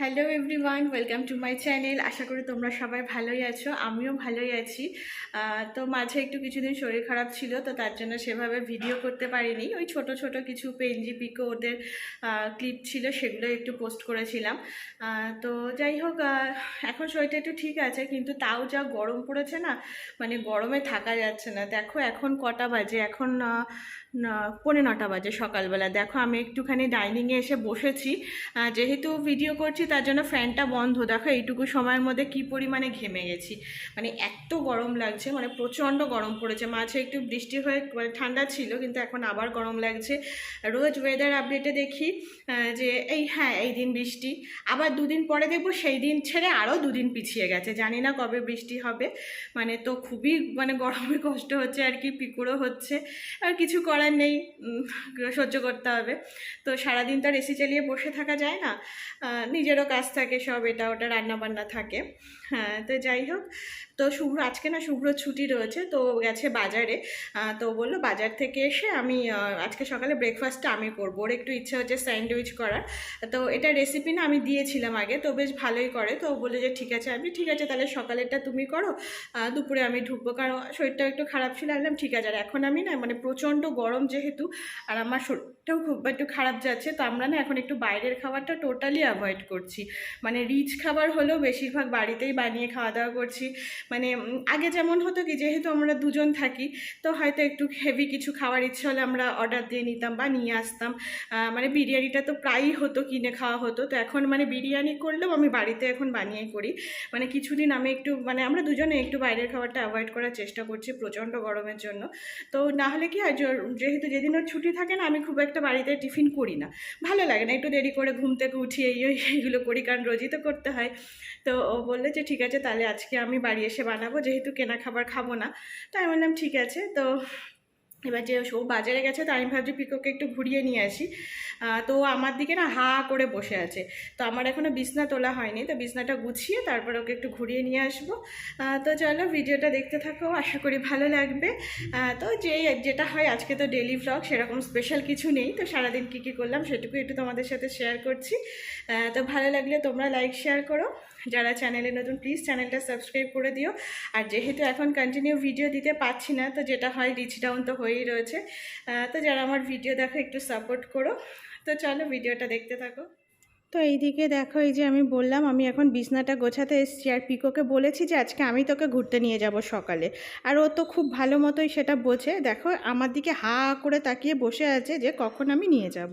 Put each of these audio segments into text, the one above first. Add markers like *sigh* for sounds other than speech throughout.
Hello everyone welcome to my channel আশা করি তোমরা সবাই ভালোই আছো, আমিও ভালোই আছি। তো মাঝে একটু কিছুদিন শরীর খারাপ ছিল, তো তার জন্য সেভাবে ভিডিও করতে পারিনি। ওই ছোট ছোট কিছু পেনজি পিকো ওদের ক্লিপ ছিল, সেগুলো একটু পোস্ট করেছিলাম। তো যাই হোক এখন শরীরটা একটু ঠিক আছে, কিন্তু তাও যা গরম পড়েছে না মানে গরমে থাকা যাচ্ছে না। দেখো এখন কটা বাজে, এখন পৌনে নটা বাজে সকালবেলা। দেখো, আমি একটুখানি ডাইনিংয়ে এসে বসেছি। যেহেতু ভিডিও করছি, তার জন্য ফ্যানটা বন্ধ। দেখো, এইটুকু সময়ের মধ্যে কি পরিমাণে ঘেমে গেছি। মানে এত গরম লাগছে মানে প্রচণ্ড গরম পড়েছে। মাঝে একটু বৃষ্টি হয়ে মানে ঠান্ডা ছিল, কিন্তু এখন আবার গরম লাগছে। রোজ ওয়েদার আপডেটে দেখি যে এই হ্যাঁ এই দিন বৃষ্টি। আবার দুদিন পরে দেখব, সেই দিন ছেড়ে আরও দুদিন পিছিয়ে গেছে। জানি না কবে বৃষ্টি হবে। মানে তো খুবই মানে গরমে কষ্ট হচ্ছে, আর কি পিকুড়ো হচ্ছে। আর কিছু করার নেই সহ্য করতে হবে। তো সারাদিন তো আর এসি চালিয়ে বসে থাকা যায় না। নিজেরও কাজ থাকে, সব এটা, ওটা রান্না বান্না থাকে। হ্যাঁ তো যাই হোক। তো শুভ্র, আজকে না শুভ্র ছুটি রয়েছে, তো গেছে বাজারে। তো বলল বাজার থেকে এসে আমি আজকে সকালে ব্রেকফাস্টটা আমি করব। ওর একটু ইচ্ছা হচ্ছে স্যান্ডউইচ করার। তো এটা রেসিপি না আমি দিয়েছিলাম আগে, তো বেশ ভালোই করে। তো ও বলল যে, ঠিক আছে আমি ঠিক আছে, তাহলে সকালেরটা তুমি করো। দুপুরে আমি ঢুকবো। কারণ শরীরটা একটু খারাপ ছিল, আমি বললাম, ঠিক আছে। আর এখন আমি না মানে প্রচণ্ড গরম যেহেতু, আর আমার শরীরটাও খুব একটু খারাপ যাচ্ছে, তো আমরা না এখন একটু বাইরের খাবারটা টোটালি অ্যাভয়েড করছি। মানে রিচ খাবার হলেও বেশিরভাগ বাড়িতেই বানিয়ে খাওয়া দাওয়া করছি। মানে আগে যেমন হতো কি, যেহেতু আমরা দুজন থাকি, তো হয়তো একটু হেভি কিছু খাওয়ার ইচ্ছে হলে আমরা অর্ডার দিয়ে নিতাম বা নিয়ে আসতাম। মানে বিরিয়ানিটা তো প্রায়ই হতো, কিনে খাওয়া হতো। তো এখন মানে বিরিয়ানি করলেও আমি বাড়িতে এখন বানিয়ে করি। মানে কিছুদিন আমি একটু মানে আমরা দুজনে একটু বাইরের খাবারটা অ্যাভয়েড করার চেষ্টা করছি প্রচণ্ড গরমের জন্য। তো না হলে কি হয় যেহেতু যেদিন ওর ছুটি থাকে না, আমি খুব একটা বাড়িতে টিফিন করি না। ভালো লাগে না, একটু দেরি করে ঘুম থেকে উঠি এই এইগুলো করি, কারণ রোজই তো করতে হয়। তো ও বলল যে ঠিক আছে, তাহলে আজকে আমি বাড়ি এসে বানাবো, যেহেতু কেনা খাবার খাব না। তাই আমি বললাম, ঠিক আছে। তো এবার যে ও বাজারে গেছে তো আমি ভাবছি পিকোকে একটু ঘুরিয়ে নিয়ে আসি। তো আমার দিকে না হা করে বসে আছে। তো আমার এখনও বিছনা তোলা হয়নি, তো বিছনাটা গুছিয়ে তারপর ওকে একটু ঘুরিয়ে নিয়ে আসব। তো চলো ভিডিওটা দেখতে থাকো, আশা করি ভালো লাগবে। তো যে যেটা হয়, আজকে তো ডেলি ভ্লগ সেরকম স্পেশাল কিছু নেই। তো সারাদিন কী কী করলাম সেটুকু একটু তোমাদের সাথে শেয়ার করছি। তো ভালো লাগলে তোমরা লাইক শেয়ার করো। যারা চ্যানেলে নতুন প্লিজ চ্যানেলটা সাবস্ক্রাইব করে দিও। আর যেহেতু এখন কন্টিনিউ ভিডিও দিতে পারছি না, তো যেটা হয় রিচ ডাউন তো হয়েই রয়েছে। তো যারা আমার ভিডিও দেখো, একটু সাপোর্ট করো। তো চলো ভিডিওটা দেখতে থাকো। তো এইদিকে দেখো, এই যে আমি বললাম, আমি এখন বিছনাটা গোছাতে এসেছি। আর পিকোকে বলেছি যে, আজকে আমি তোকে ঘুরতে নিয়ে যাব সকালে। আর ও তো খুব ভালো মতোই সেটা বোঝে। দেখো, আমার দিকে হা করে তাকিয়ে বসে আছে যে, কখন আমি নিয়ে যাব।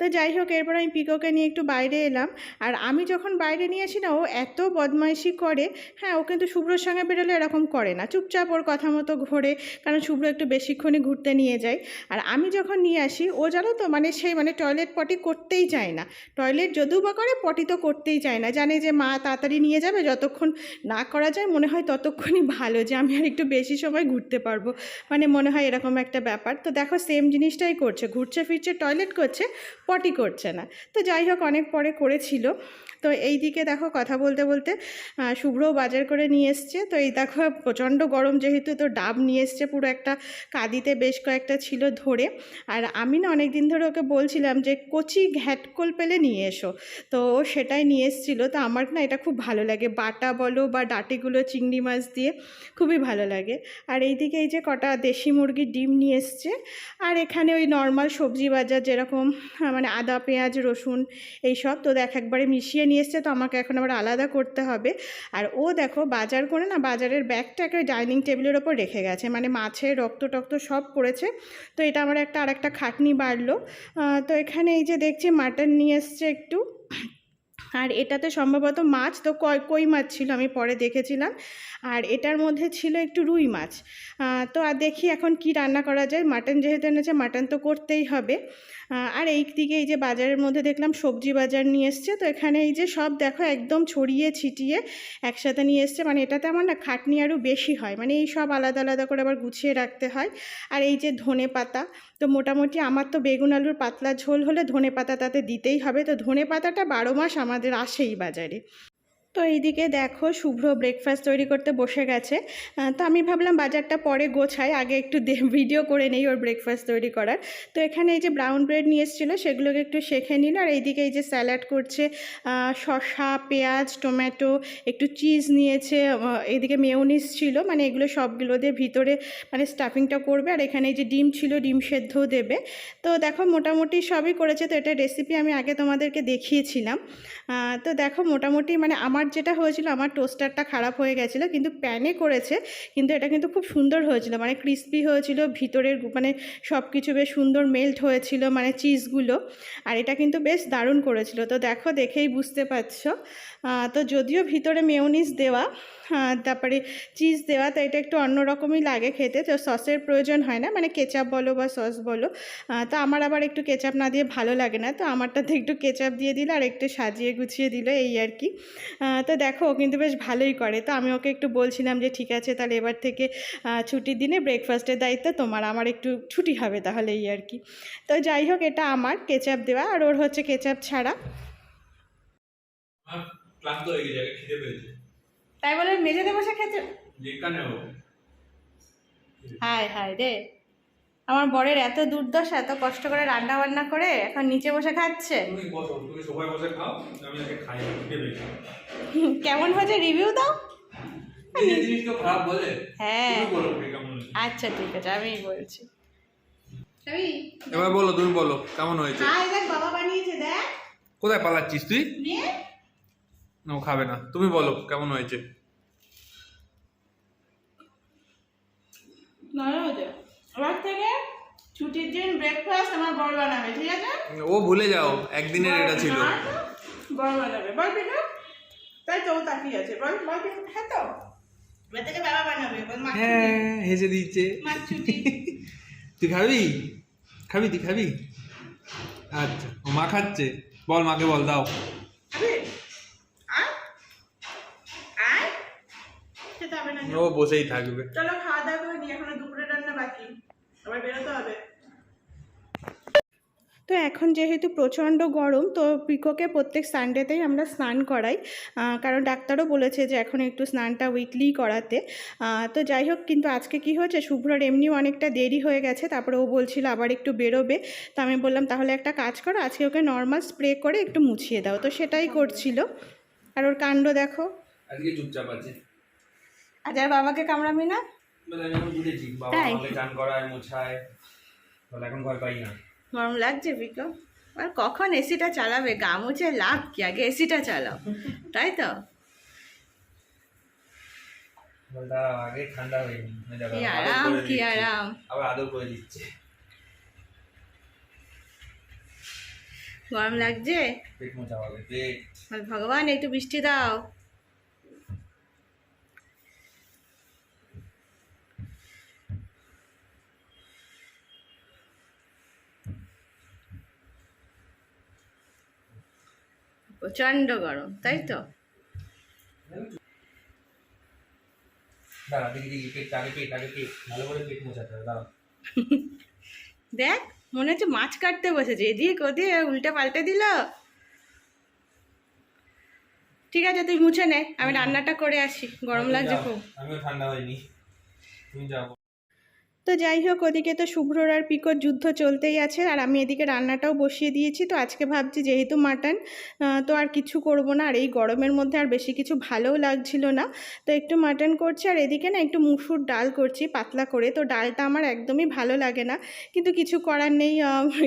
তো যাই হোক, এরপর আমি পিকোকে নিয়ে একটু বাইরে এলাম। আর আমি যখন বাইরে নিয়ে আসি না, ও এত বদমাইশি করে হ্যাঁ ও কিন্তু শুভ্রর সঙ্গে বেরোলে এরকম করে না। চুপচাপ ওর কথা মতো ঘোরে, কারণ শুভ্র একটু বেশিক্ষণই ঘুরতে নিয়ে যায়। আর আমি যখন নিয়ে আসি, ও জানো তো মানে সেই মানে টয়লেট পটি করতেই চায় না। টয়লেট যদিও বা করে, পটি তো করতেই চায় না। জানে যে মা তাড়াতাড়ি নিয়ে যাবে, যতক্ষণ না করা যায়, মনে হয় ততক্ষণই ভালো যে আমি আর একটু বেশি সময় ঘুরতে পারব। মানে মনে হয় এরকম একটা ব্যাপার। তো দেখো সেম জিনিসটাই করছে। ঘুরছে, ফিরছে, টয়লেট করছে। পটি করছে না। তো যাই হোক অনেক পরে করেছিল। তো এই দিকে দেখো কথা বলতে বলতে শুভ্রও বাজার করে নিয়ে এসছে। তো এই দেখো প্রচণ্ড গরম যেহেতু, তো ডাব নিয়ে এসছে পুরো একটা কাদিতে বেশ কয়েকটা ছিল ধরে। আর আমি না অনেক দিন ধরে ওকে বলছিলাম যে, কচি ঘ্যাটকোল পেলে নিয়ে এসো। তো সেটাই নিয়ে এসেছিল। তো আমার না এটা খুব ভালো লাগে। বাটা বলো বা ডাটিগুলো চিংড়ি মাছ দিয়ে খুবই ভালো লাগে। আর এইদিকে এই যে কটা দেশি মুরগির ডিম নিয়ে এসছে। আর এখানে ওই নর্মাল সবজি বাজার যেরকম মানে আদা, পেঁয়াজ, রসুন এইসব তো দেখ একবারে মিশিয়ে নিয়ে এসছে, তো আমাকে এখন আবার আলাদা করতে হবে। আর ও দেখো বাজার করে না, বাজারের ব্যাগটাকে ডাইনিং টেবিলের ওপর রেখে গেছে। মানে মাছের রক্ত টক্ত সব পড়েছে। তো এটা আমার একটা আর একটা খাটনি বাড়লো। তো এখানে এই যে দেখছি মাটন নিয়ে এসছে একটু। আর এটাতে সম্ভবত মাছ, তো কই কই মাছ ছিল আমি পরে দেখেছিলাম। আর এটার মধ্যে ছিল একটু রুই মাছ। তো আর দেখি এখন কি রান্না করা যায়। মাটন যেহেতু এনেছে, মাটন তো করতেই হবে। আর এই দিকে এই যে বাজারের মধ্যে দেখলাম সবজি বাজার নিয়ে এসছে, তো এখানে এই যে সব দেখো একদম ছড়িয়ে ছিটিয়ে একসাথে নিয়ে এসছে মানে এটাতে আমার না খাটনি আরও বেশি হয় মানে এই সব আলাদা আলাদা করে আবার গুছিয়ে রাখতে হয়। আর এই যে ধনে পাতা, তো মোটামুটি আমার তো বেগুন আলুর পাতলা ঝোল হলে ধনে পাতা তাতে দিতেই হবে, তো ধনে পাতাটা বারো মাস আমাদের আসেই বাজারে। তো এইদিকে দেখো শুভ্র ব্রেকফাস্ট তৈরি করতে বসে গেছে। তো আমি ভাবলাম বাজারটা পরে গোছাই, আগে একটু ভিডিও করে নেই ওর ব্রেকফাস্ট তৈরি করার। তো এখানে এই যে ব্রাউন ব্রেড নিয়ে এসেছিল, সেগুলোকে একটু শেখে নিল। আর এইদিকে এই যে স্যালাড করছে শসা, পেঁয়াজ টমেটো একটু চিজ নিয়েছে এইদিকে মেয়োনিস ছিল। মানে এগুলো সবগুলো দিয়ে ভিতরে মানে স্টাফিংটা করবে। আর এখানে এই যে ডিম ছিল, ডিম সেদ্ধও দেবে। তো দেখো মোটামুটি সবই করেছে। তো এটা রেসিপি আমি আগে তোমাদেরকে দেখিয়েছিলাম। তো দেখো মোটামুটি মানে আমার যেটা হয়েছিল, আমার টোস্টারটা খারাপ হয়ে গেছিল, কিন্তু প্যানে করেছে, কিন্তু এটা কিন্তু খুব সুন্দর হয়েছিল। মানে ক্রিস্পি হয়েছিল, ভিতরের মানে সব কিছু বেশ সুন্দর মেল্ট হয়েছিল মানে চিজগুলো আর এটা কিন্তু বেশ দারুণ করেছিল। তো দেখো, দেখেই বুঝতে পারছ। তো যদিও ভিতরে মেয়োনিজ দেওয়া তারপরে চিজ দেওয়া, তো এটা একটু অন্যরকমই লাগে খেতে, তো সসের প্রয়োজন হয় না মানে কেচাপ বলো বা সস বলো। তো আমার আবার একটু কেচাপ না দিয়ে ভালো লাগে না, তো আমারটাতে একটু কেচাপ দিয়ে দিল, আর একটু সাজিয়ে গুছিয়ে দিল, এই আর কি। তো দেখো ও কিন্তু বেশ ভালোই করে। তো আমি ওকে একটু বলছিলাম যে ঠিক আছে তাহলে এবার থেকে ছুটির দিনে ব্রেকফাস্টের দায়িত্ব তোমার। আমার একটু ছুটি হবে তাহলে এই আর কি। তো যাই হোক এটা আমার কেচাপ দেওয়া আর ওর হচ্ছে কেচাপ ছাড়া। তাই বলে মেঝেতে বসে খেতে হায় হায় রে। আমার বরের এত দুর্দশা এত কষ্ট করে রান্না বান্না করে এখন নিচে বসে খাচ্ছে। তুমি বসো তুমি সবাই বসে খাও আমি আগে খাই খিদে পেয়েছে হুম, কেমন হয়েছে রিভিউ দাও? এই যে জিনিস কেউ খারাপ বলে হ্যাঁ। তুমি বলো ওকে কেমন হয়েছে। আচ্ছা ঠিক আছে আমিই বলছি। এবার বলো তুমি বলো কেমন হয়েছে? দেখ বাবা বানিয়েছে দেখ। কোথায় পালাচ্ছিস তুই? না ও খাবে না। তুমি বলো কেমন হয়েছে? ভালো হয়েছে। এবার থেকে ছুটির দিন ব্রেকফাস্ট আমার বড় বানাবে ঠিক আছে? ও ভুলে যাও একদিনের এটা ছিল। বড় বানাবে। বল পিঠা তাই তো তাকিয়ে আছে। বল বল হ্যাঁ তো? এবার থেকে বাবা বানাবে বল মা হ্যাঁ হেসে দিচ্ছে। মা ছুটি। *laughs* তুই খাবি? খাবি তুই খাবি? আচ্ছা ও মা খাচ্ছে। বল মাকে বল দাও। ও বসেই থাকবে। চলো খাওয়া দাওয়া করে নিয়ে এখনও দুপুরে রান্না বাকি আবার বেরোতে হবে তো এখন যেহেতু প্রচণ্ড গরম তো পিকোকে প্রত্যেক সানডেতেই আমরা স্নান করাই। কারণ ডাক্তারও বলেছে যে এখন একটু স্নানটা উইকলি করাতে। তো যাই হোক কিন্তু আজকে কি হয়েছে? শুভ্রর এমনিও অনেকটা দেরি হয়ে গেছে তারপরে ও বলছিল আবার একটু বেরোবে। তো আমি বললাম তাহলে একটা কাজ করো আজকে ওকে নর্মাল স্প্রে করে একটু মুছিয়ে দাও। তো সেটাই করছিল। আর ওর কাণ্ড দেখো। আজকে চুপচাপ আছে। আজ আর বাবাকে কামড়াবি না? বলে আমি বুঝেছি বাবা তাই? আমাকে চান করায় মোছায়। তাহলে এখন ভয় পাই না। গরম লাগছে পিকো আর কখন এসিটা চালাবে? গা মুছে লাভ কি? আগে এসিটা চালাও। তাই তো? আগে ঠান্ডা হয়নি যাবে, কি আরাম কি আরাম। আবার আদর করে দিচ্ছে। গরম লাগছে? ভগবান একটু বৃষ্টি দাও। প্রচণ্ড গরম তাই তো? দেখি মনে হচ্ছে মাছ কাটতে বসেছে এদিক ওদিক উল্টে পাল্টে দিল। ঠিক আছে তুই মুছে নে আমি রান্নাটা করে আসি গরম লাগছে খুব। আমিও ঠান্ডা হয়নি। তুমি যাও। তো যাই হোক, ওদিকে তো শুভ্রর আর পিকোর যুদ্ধ চলতেই আছে আর আমি এদিকে রান্নাটাও বসিয়ে দিয়েছি। তো আজকে ভাবছি যেহেতু মাটন তো আর কিছু করব না। আর এই গরমের মধ্যে আর বেশি কিছু ভালোও লাগছিল না। তো একটু মাটন করছি আর এদিকে না একটু মুসুর ডাল করছি পাতলা করে। তো ডালটা আমার একদমই ভালো লাগে না। কিন্তু কিছু করার নেই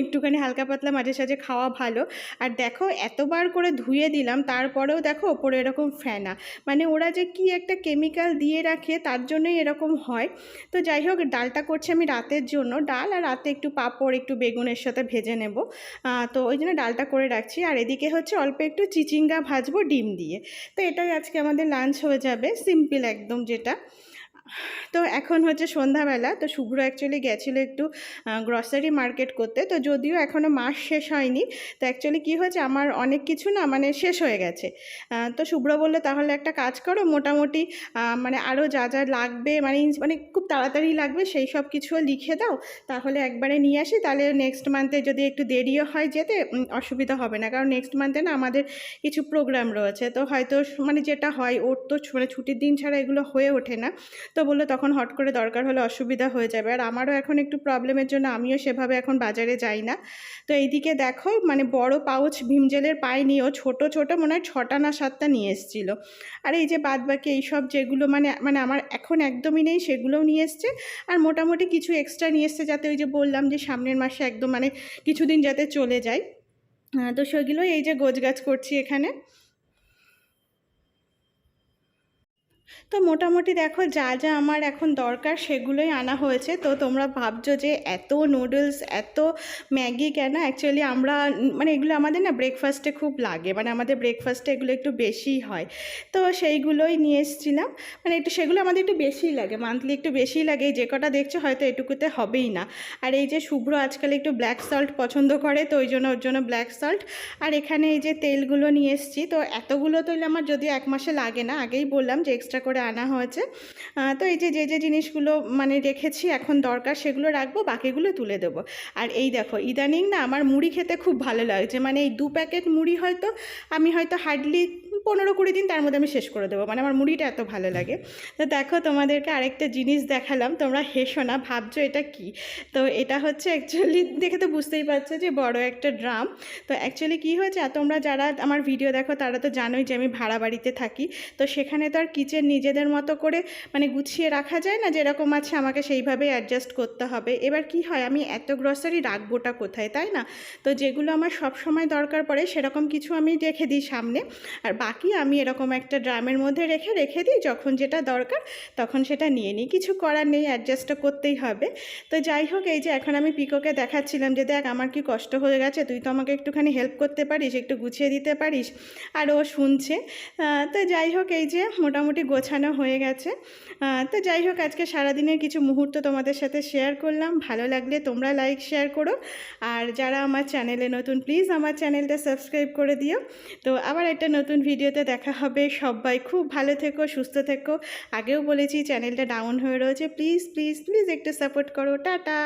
একটুখানি হালকা পাতলা মাঝে সাঝে খাওয়া ভালো। আর দেখো, এতবার করে ধুয়ে দিলাম, তারপরেও দেখো ওপরে এরকম ফেনা। মানে ওরা যে কি একটা কেমিক্যাল দিয়ে রাখে, তার জন্যই এরকম হয়। তো যাই হোক, ডালটা করছি আমি রাতের জন্য ডাল আর রাতে একটু পাঁপড়, একটু বেগুনের সাথে ভেজে নেব। তো ওই জন্য ডালটা করে রাখছি। আর এদিকে হচ্ছে অল্প একটু চিচিঙ্গা ভাজবো ডিম দিয়ে। তো এটাই আজকে আমাদের লাঞ্চ হয়ে যাবে। সিম্পল একদম যেটা। তো এখন হচ্ছে সন্ধ্যাবেলা, তো শুভ্র অ্যাকচুয়ালি গেছিল একটু গ্রসারি মার্কেট করতে, তো যদিও এখনও মাস শেষ হয়নি, তো অ্যাকচুয়ালি কী হয়েছে আমার অনেক কিছু না মানে শেষ হয়ে গেছে। তো শুভ্র বলল, তাহলে একটা কাজ করো, মোটামুটি মানে আরও যা যা লাগবে মানে মানে খুব তাড়াতাড়ি লাগবে, সেই সব কিছুও লিখে দাও, তাহলে একবারে নিয়ে আসি, তাহলে নেক্সট মান্থে যদি একটু দেরিও হয় যেতে অসুবিধা হবে না, কারণ নেক্সট মান্থে না আমাদের কিছু প্রোগ্রাম রয়েছে, তো হয়তো মানে যেটা হয়, ওর তো মানে ছুটির দিন ছাড়া এগুলো হয়ে ওঠে না। তো বলল তখন হট করে দরকার হলে অসুবিধা হয়ে যাবে। আর আমারও এখন একটু প্রবলেমের জন্য আমিও সেভাবে এখন বাজারে যাই না। তো এইদিকে দেখো মানে বড় পাউচ ভীম জেলের পাইনি ও ছোটো ছোটো মনে হয় ছটা না সাতটা নিয়ে এসেছিল। আর এই যে বাদ বাকি এইসব যেগুলো মানে মানে আমার এখন একদমই নেই সেগুলোও নিয়ে এসছে। আর মোটামুটি কিছু এক্সট্রা নিয়ে এসছে যাতে ওই যে বললাম যে সামনের মাসে একদম মানে কিছুদিন যাতে চলে যায়। তো সেগুলোই এই যে গোছগাছ করছি এখানে। তো মোটামুটি দেখো যা যা আমার এখন দরকার সেগুলোই আনা হয়েছে। তো তোমরা ভাবছ যে এত নুডলস এত ম্যাগি কেন? অ্যাকচুয়ালি আমরা মানে এগুলো আমাদের না ব্রেকফাস্টে খুব লাগে। মানে আমাদের ব্রেকফাস্টে এগুলো একটু বেশিই হয়। তো সেইগুলোই নিয়ে এসেছিলাম। মানে একটু সেগুলো আমাদের একটু বেশিই লাগে। মান্থলি একটু বেশিই লাগে। যে কটা দেখছ হয়তো এটুকুতে হবেই না। আর এই যে শুভ্র আজকাল একটু ব্ল্যাক সল্ট পছন্দ করে, তো ওই জন্য ওর জন্য ব্ল্যাক সল্ট আর এখানে এই যে তেলগুলো নিয়ে এসেছি। তো এতগুলো তেল আমার যদি এক মাসে লাগে না, আগেই বললাম যে এক্সট্রা করে আনা হয়েছে। তো এই যে যে যে জিনিসগুলো মানে রেখেছি, এখন দরকার সেগুলো রাখব, বাকিগুলো তুলে দেব। আর এই দেখো, ইদানিং না আমার মুড়ি খেতে খুব ভালো লাগছে। মানে এই দু প্যাকেট মুড়ি হয়তো আমি হয়তো হার্ডলি পনেরো কুড়ি দিন তার মধ্যে আমি শেষ করে দেবো। মানে আমার মুড়িটা এত ভালো লাগে। তো দেখো তোমাদেরকে আরেকটা জিনিস দেখালাম। তোমরা হেসো না, ভাবছ এটা কি? তো এটা হচ্ছে অ্যাকচুয়ালি দেখে তো বুঝতেই পারছ যে বড় একটা ড্রাম। তো অ্যাকচুয়ালি কী হয়েছে? তোমরা যারা আমার ভিডিও দেখো, তারা তো জানোই যে আমি ভাড়া বাড়িতে থাকি। তো সেখানে তো আর কিচেন নিজেদের মতো করে মানে গুছিয়ে রাখা যায় না? যেরকম আছে আমাকে সেইভাবেই অ্যাডজাস্ট করতে হবে। এবার কি হয়? আমি এত গ্রসারি রাখবোটা কোথায়, তাই না? তো যেগুলো আমার সব সময় দরকার পড়ে, সেরকম কিছু আমি রেখে দিই সামনে। আর বাকি আমি এরকম একটা ড্রামের মধ্যে রেখে রেখে দিই। যখন যেটা দরকার তখন সেটা নিয়ে নিই। কিছু করার নেই অ্যাডজাস্ট করতেই হবে। তো যাই হোক, এই যে এখন আমি পিকোকে দেখাচ্ছিলাম যে, দেখ, আমার কি কষ্ট হয়ে গেছে। তুই তো আমাকে একটুখানি হেল্প করতে পারিস, একটু গুছিয়ে দিতে পারিস। আর ও শুনছে। তো যাই হোক, এই যে মোটামুটি গোছানো হয়ে গেছে। তো যাই হোক, আজকে সারাদিনের কিছু মুহূর্ত তোমাদের সাথে শেয়ার করলাম। ভালো লাগলে তোমরা লাইক শেয়ার করো। আর যারা আমার চ্যানেলে নতুন প্লিজ আমার চ্যানেলটা সাবস্ক্রাইব করে দিও। তো আবার একটা নতুন ভিডিওতে দেখা হবে। সবাই খুব ভালো থেকো, সুস্থ থেকো। আগেও বলেছি, চ্যানেলটা ডাউন হয়ে রয়েছে। প্লিজ প্লিজ প্লিজ একটু সাপোর্ট করো। টাটা।